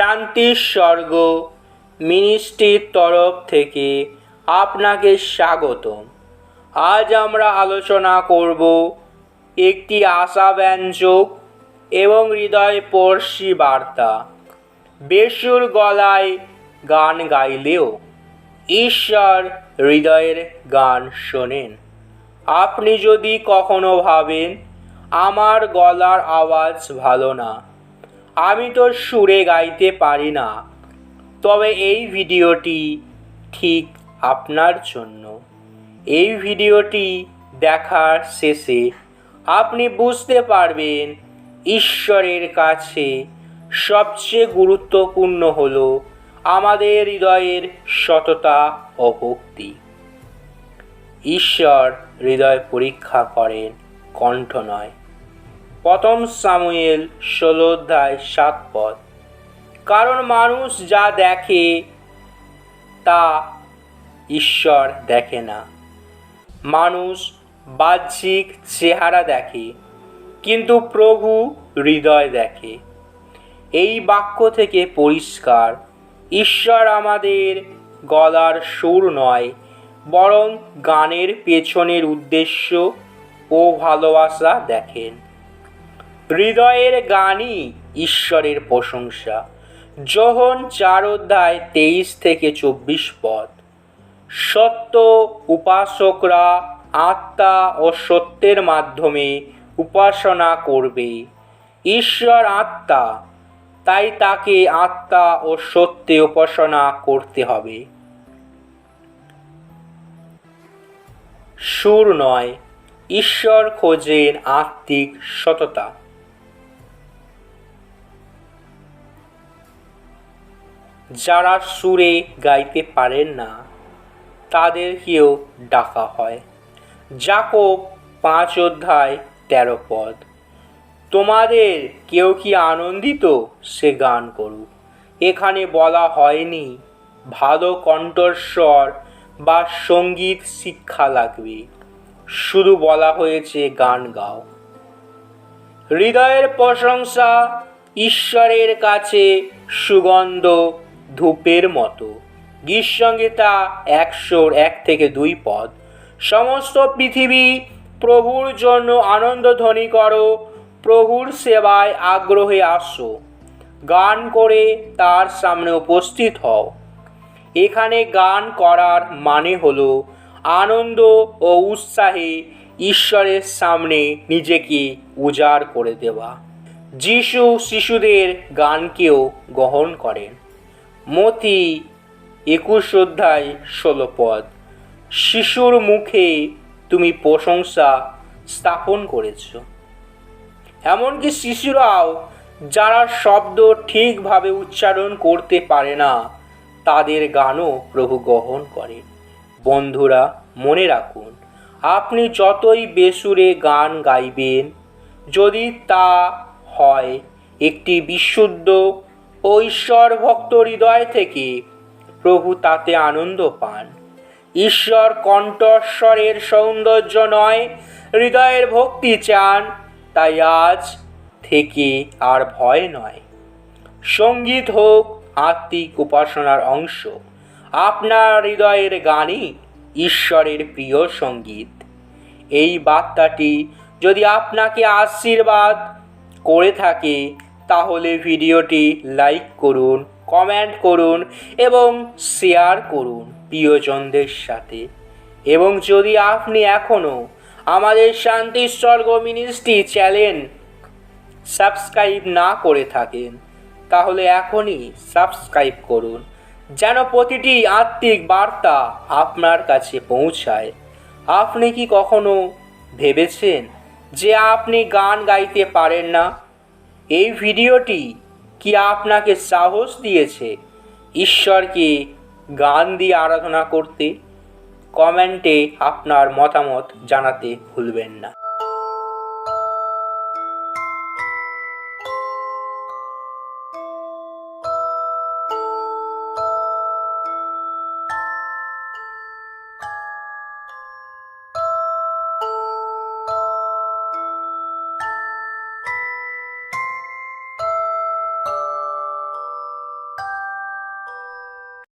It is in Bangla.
শান্তির স্বর্গ মিনিস্ট্রির তরফ থেকে আপনাকে স্বাগতম। আজ আমরা আলোচনা করব একটি আশাব্যঞ্জক এবং হৃদয়স্পর্শী বার্তা। বেসুর গলায় গান গাইলেও ঈশ্বর হৃদয়ের গান শোনেন। আপনি যদি কখনো ভাবেন, আমার গলার আওয়াজ ভালো না আমি তো সুরে গাইতে পারি না। তবে এই ভিডিওটি ঠিক আপনার জন্য। এই ভিডিওটি দেখার শেষে আপনি বুঝতে পারবেন, ঈশ্বরের কাছে সবচেয়ে গুরুত্বপূর্ণ হল আমাদের হৃদয়ের সততা ও ভক্তি। ঈশ্বর হৃদয় পরীক্ষা করেন, কণ্ঠ নয়। প্রথম সামুয়েল ষোলো অধ্যায় সাত পদ। কারণ মানুষ যা দেখে, তা ঈশ্বর দেখে না। মানুষ বাহ্যিক চেহারা দেখে, কিন্তু প্রভু হৃদয় দেখে। এই বাক্য থেকে পরিষ্কার, ঈশ্বর আমাদের গলার সুর নয়, বরং গানের পেছনের উদ্দেশ্য ও ভালোবাসা দেখেন। হৃদয়ের গানই ঈশ্বরের প্রশংসা। যোহন চার অধ্যায় তেইশ থেকে চব্বিশ পদ। সত্য উপাসকরা আত্মা ও সত্যের মাধ্যমে উপাসনা করবে। ঈশ্বর আত্মা, তাই তাকে আত্মা ও সত্যে উপাসনা করতে হবে। সুর নয়, ঈশ্বর খোঁজেন আত্মিক সততা। যারা সুরে গাইতে পারেন না, তাদেরকেও ডাকা হয়। জাকব পাঁচ অধ্যায় তেরো পদ। তোমাদের কেউ কি আনন্দিত? সে গান করুক। এখানে বলা হয়নি, ভালো কণ্ঠস্বর বা সংগীত শিক্ষা লাগবে। শুধু বলা হয়েছে গান গাও। হৃদয়ের প্রশংসা ঈশ্বরের কাছে সুগন্ধ ধূপের মতো। গীতসংগীতা একশোর এক থেকে দুই পদ। সমস্ত পৃথিবী প্রভুর জন্য আনন্দধ্বনি করো, প্রভুর সেবায় আগ্রহে আসো। গান করে তার সামনে উপস্থিত হও। এখানে গান করার মানে হলো আনন্দ ও উৎসাহে ঈশ্বরের সামনে নিজেকে উজাড় করে দেওয়া। যিশু শিশুদের গানকেও গ্রহণ করেন। মতি একুশ অধ্যায় ষোলো পদ। শিশুর মুখে তুমি প্রশংসা স্থাপন করেছ। এমনকি শিশুরাও যারা শব্দ ঠিকভাবে উচ্চারণ করতে পারে না, তাদের গানও প্রভু গ্রহণ করে বন্ধুরা, মনে রাখুন, আপনি যতই বেসুরে গান গাইবেন, যদি তা হয় একটি বিশুদ্ধ ও ঈশ্বর ভক্ত হৃদয় থেকে প্রভু তাতে আনন্দ পান। ঈশ্বর কণ্ঠস্বরের সৌন্দর্য নয়, হৃদয়ের ভক্তি চান, তাই আজ থেকে আর ভয় নয়। সংগীত হোক আত্মিক উপাসনার অংশ, আপনার হৃদয়ের গানই ঈশ্বরের প্রিয় সংগীত। এই বার্তাটি যদি আপনাকে আশীর্বাদ করে থাকে তাহলে ভিডিওটি লাইক করুন, কমেন্ট করুন এবং শেয়ার করুন প্রিয়জনদের সাথে। এবং যদি আপনি এখনও আমাদের শান্তি স্বর্গ মিনিস্ট্রি চ্যানেল সাবস্ক্রাইব না করে থাকেন, তাহলে এখনই সাবস্ক্রাইব করুন, যেন প্রতিটি আত্মিক বার্তা আপনার কাছে পৌঁছায়। আপনি কি কখনো ভেবেছেন যে আপনি গান গাইতে পারেন না? এই ভিডিওটি কি আপনাকে সাহস দিয়েছে? ঈশ্বরকে গান দিয়ে আরাধনা করতে? কমেন্টে আপনার মতামত জানাতে ভুলবেন না।